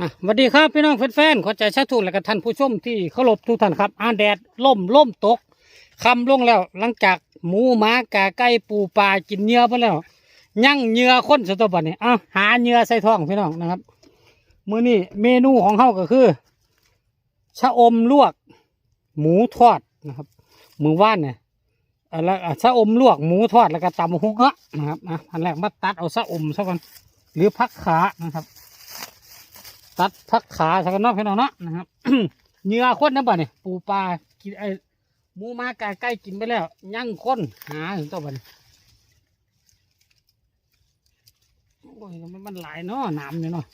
อะสวัสดีครับพี่น้องแฟนๆขอใจชาทุนและก็ท่านผู้ชมที่เคารพทุกท่านครับอ่าแดดล่มล่มตกคำลงแล้วหลังจากหมูหมากาไก่ปูปลากินเนื้อไปแล้วยั่งเนื้อคนสตบัดนี่อะหาเนื้อใส่ท้องพี่น้องนะครับมื้อนี้เมนูของเฮาก็คือชะอมลวก หมูทอดนะครับมือว่านเนี่ยอะแล้วชะอมลวกหมูทอดแล้วก็ตำหุงเอะนะครับอะอันแรกมาตัดเอาชะอมซะก่อนหรือพักขานะครับ ตัดพักขาสักกันเนาะพี่น้องเนาะนะครับเหงื่อคนนะบ่เนี่ยปูปลากินไอหมูมากาไก่กินไปแล้วยั่งคนหาถึงตัวบ่เนี่ยโอ้ยมันมันหลายเนาะน้ำเนี่ยเนาะ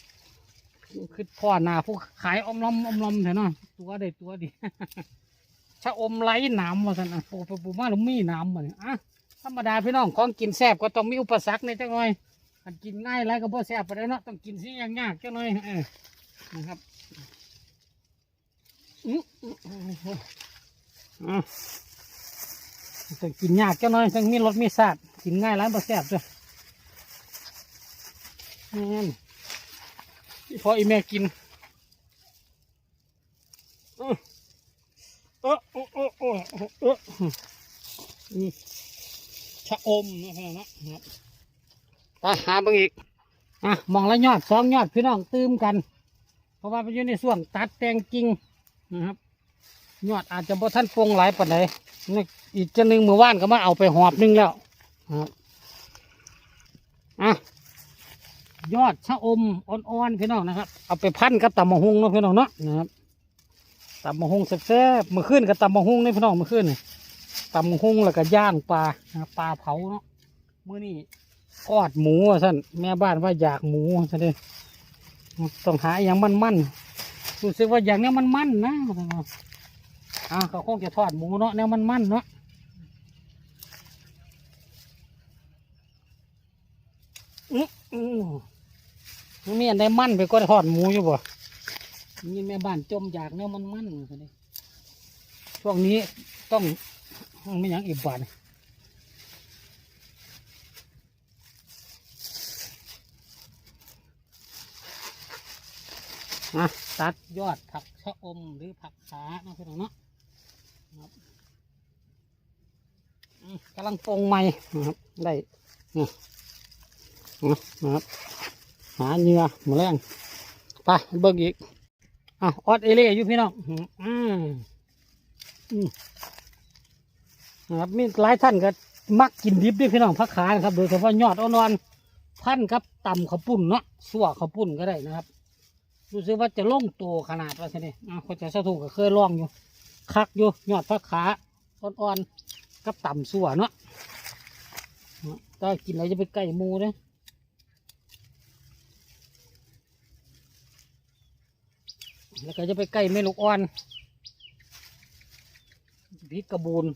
คือพ่อหนาผู้ขายอมลอมอมลอมเถอะเนาะตัวได้ตัวดีชะอมไหลน้ำว่าสันอะปูปูปูมาหรือมีน้ำบ่เนี่ยอะธรรมดาพี่น้องของกินแซ่บก็ต้องมีอุปสรรคในจังหน่อยกินง่ายแล้วก็บ่แซ่บไปแล้วเนาะต้องกินสิยากๆจังหน่อยเออ นะครับอื้ออื้ออื้ออะต้องกินยากจังหน่อยต้องมีรสมีชาติกินง่ายร้านบะแซ่บจ้ะนี่นี่พออีแม่กินเออเออเออเออเออนี่ชะอมนะพี่น้องนะครับไปหาบิ่งอีกอะมองแล้วยอดสองยอดพี่น้องตื้มกัน ราะว่ามันอยู่ในส่วนตัดแต่งกิ่งนะครับยอดอาจจะบ่ท่านปงหลายปานใดนี่อีกจะหนึ่งมือว่านก็มาเอาไปหอบหนึงแล้วนะครับอะยอดชะอมอ่อนๆพี่น้องนะครับ เอาไปพันกับตำมะฮุงเนาะพี่น้องเนาะนะครับตำมะฮุงแซ่บๆมื่อคืนกับตำมะฮุงนี่พี่น้องมื่อคืนนี่ตำมะฮุงแล้วก็ย่างปลาปลาเผาเนาะมื้อนี้กอดหมูว่าสั่นแม่บ้านว่าอยากหมูซะเด้ ต้องหาอย่างมันมันรู้สึกว่าอย่างเนี้ยมันมันนะอ่าเขาคงจะทอดหมูเนาะแนวมันมันเนาะอื้ออื้อมันมีอันใดมันไปก็ทอดหมูอยู่บ่นี่แม่บ้านจมอยากแนวมันมันช่วงนี้ต้องไม่อย่างอีกบาท นะตัดยอดผักชะอมหรือผักขาเนาะพี่น้องเนาะนะครับอืมกำลังปรุงใหม่นะครับได้นี่นะนะครับหาเนื้อหมูแรงไปเบิ่งอีกอะออดเอเล่อยู่พี่น้องอืมอืมอืมนะครับมีหลายท่านก็มักกินดิบด้วยพี่น้องผักขานะครับ โดยเฉพาะยอดอ่อนๆพันกับตำข้าวปุ้นเนาะสั่วข้าวปุ้นก็ได้นะครับ รู้สึกว่าจะล่งตัวขนาดว่าใช่ไหมอ่าคนจะสะถูกก็เคยลองอยู่ คักอยู่ยอดพักขาอ่อนๆกับต่ำสัวเนาะถ้ากินอะไรจะไปใกล้หมูเด้แล้วก็จะไปใกล้เมลูกอ่อนพิกระบูน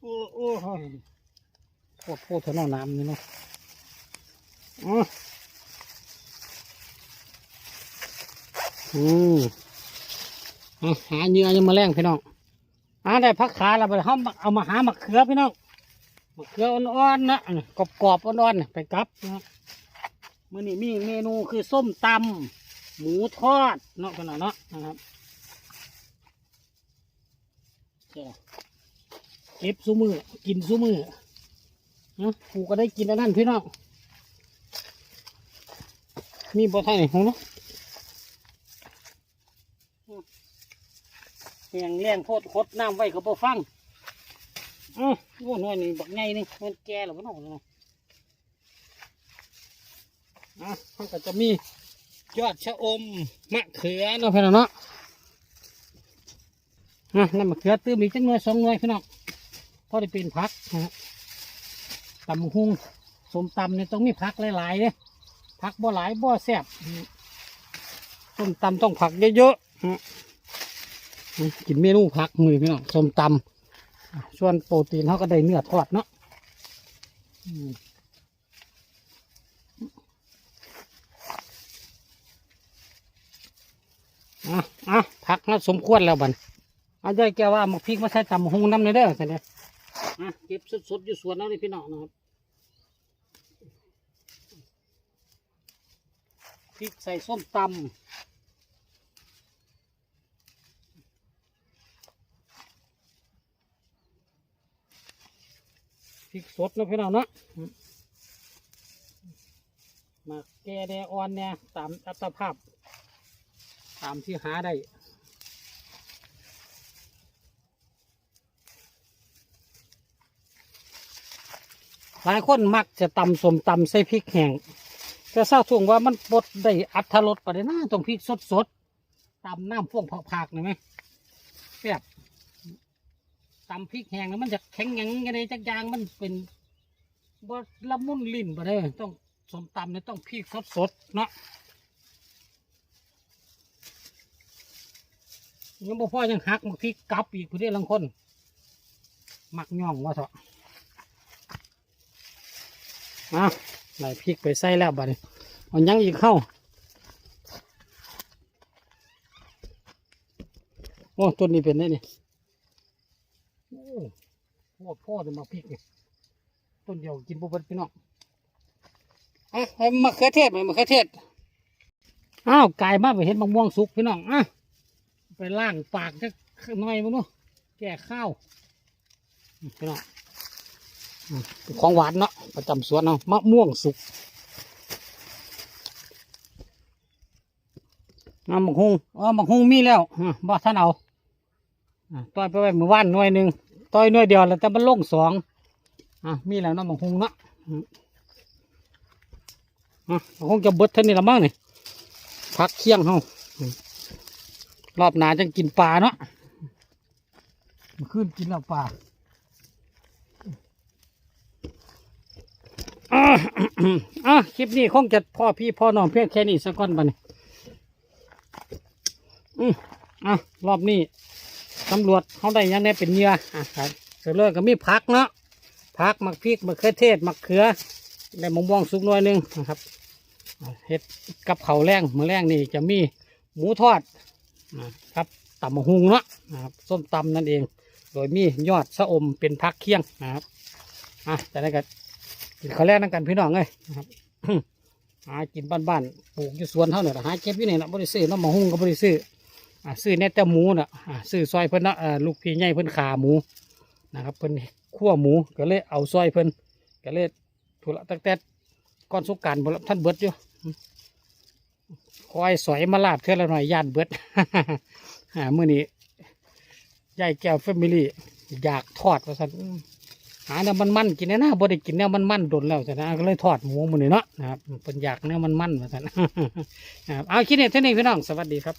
โอ้โอ้โคตรโคตรเท่าน้ำนี่เนาะ อืมอืมอะหาเนื้อยังมาแรงพี่น้องอ่าได้พักขาแล้วไปเขาเอามาหามะเขือพี่น้องมะเขืออ่อนๆนะกรอบกรอบๆอ่อนๆไปกลับนะมื่อนี้มีเมนูคือส้มตำหมูทอดเนาะพี่น้องเนาะนะครับเจ็บซุมือกินซุมือนะกูก็ได้กินอันนั้นพี่น้อง มีบ่ไทยนี่หงเนาะเสียงเลี้ยงโพดคดน้ำไว้ก็บ่ฟังอือโอ้หน่อยนี่บักไงนี่มันแก่แล้วบ่เนาะเนาะอะมันก็จะมียอดชะอมมะเขือเนาะพี่น้องเนาะอะนั่นมะเขือตื้มอีกจังหน่วยสองหน่วยพี่น้องพอได้เป็นพักนะฮะตำหุงสมตำเนี่ยต้องมีพักหลายๆเนี่ย ผักบ่หลายบ่แซ่บส้มตำต้องผักเยอะๆกินเมนูผักมือพี่น้องส้มตำอะส่วนโปรตีนเขาก็ได้เนื้อทอดเนาะอะอะผักนะสมควรแล้วบันอาจารย์แกว่าหมักพริกมาใส่ตำหงน้ำเลยเด้อสิเนี่ยอะเก็บสดๆอยู่สวนเอาเลยพี่น้องนะครับ พริกใส่ส้มตำพริกสดนะพี่น้องเนาะหมาแกแดอ่อนเนี่ยตามอัตภาพ ตามที่หาได้หลายคนมักจะตำสมตำใส่พริกแห้ง แต่ทราบทุ่งว่ามันบดได้อัตรสไปเลยนะต้องพริกสดสดๆตำน้ำพ่วงผักๆหน่อยไหมแบบตำพริกแห้งแล้วมันจะแข็งแข็งยังไงจักยางมันเป็นบดละมุนลิ้นไปเลยต้องสมตำเนี่ยต้องพริกสดสดๆเนาะยังบ่พอยังหักมาพริกกลับอีกผู้เดีลังคนมักย่องว่าเถอะอะ ไหนพริกไปใส่แล้วบัดนี้เอายังอีกเข้าโอ้ต้นนี้เป็นได้นี่โอ้พ่อพ่อจะมาพริกนี่ต้นเดียวกินปุ๊บพี่น้องอะมะเขือเทศไหมมะเขือเทศอ้าวกลายมาไปเห็นมะม่วงสุกพี่น้องอะไปล่างปากจะหน่อยมั้งเนาะแก่ข้าวพี่น้อง ของหวานเนาะประจำสวนเนาะมะม่วงสุกน้ำมักฮุงอ๋อมักฮุงมีแล้วอะบ่ท่านเอาอะต้อยไปไว้เมื่อวานหน่วยหนึ่งต้อยหน่วยเดียวแล้วแต่มันลงสองอะมีแล้วนาะมักฮุงเนาะอะมักฮุงจะเบิดท่านี้ละมั้งนี่พักเคี่ยงเฮารอบหนาจังกินปลาเนาะเมื่อคืนกินแล้วปลา อะคลิปนี้คงจะพ่อพี่พ่อน้องเพียงแค่นี้สักก้อนบัดนอืมอะรอบนี้ตำรวจเขาได้ยังได้เป็นเยื่ออะครับเสร็จเลยก็มีผักเนาะผักมักพริกมะเขือเทศมะเขือได้มะม่วงสุกหน่อยหนึงนะครับเฮ็ดกับเขาแรงมือแรงนี่จะมีหมูทอดนะครับตำมะฮุงเนาะนะครับส้มตำนั่นเอง โดยมียอดสะอมเป็นผักเคียงนะครับอะแต่ละก็ กินข้าวแรกนั่งกันพี่น้องเลยนะครับหากินบ้านๆปลูกอยู่สวนเท่าเนี่ยหาเก็บอยู่นี่นะบริซื้อน้ำมะฮุ่งก็บริซื้ออ่าซื้อแน่แต่หมูน่ะอ่าซื้อซอยเพิ่นนะอ่ลูกพี่ใหญ่เพิ่นขาหมูนะครับเพิ่นคั่วหมูก็เลยเอาซอยเพิ่นก็เลยถูกละตั้งแต่ก่อนสงกรารบ่ละท่านเบิดอยู่คอยสอยมาลาบเท่าละหน่อยย่านเบิดอ่ามื้อนี้ยายแก้วแฟมิลี่อยากทอดว่าซั่น หาแนวมันมันกินแน่นะบ่ได้กินเน่ามันมันโดนแล้วจ้ะนะก็เลยทอดหมูมันนี่เนาะนะครับเป็นอยากเนวมันมันมาสั่นนะครับเอาคิดเนี่ยท่านี้พี่น้องสวัสดีครับ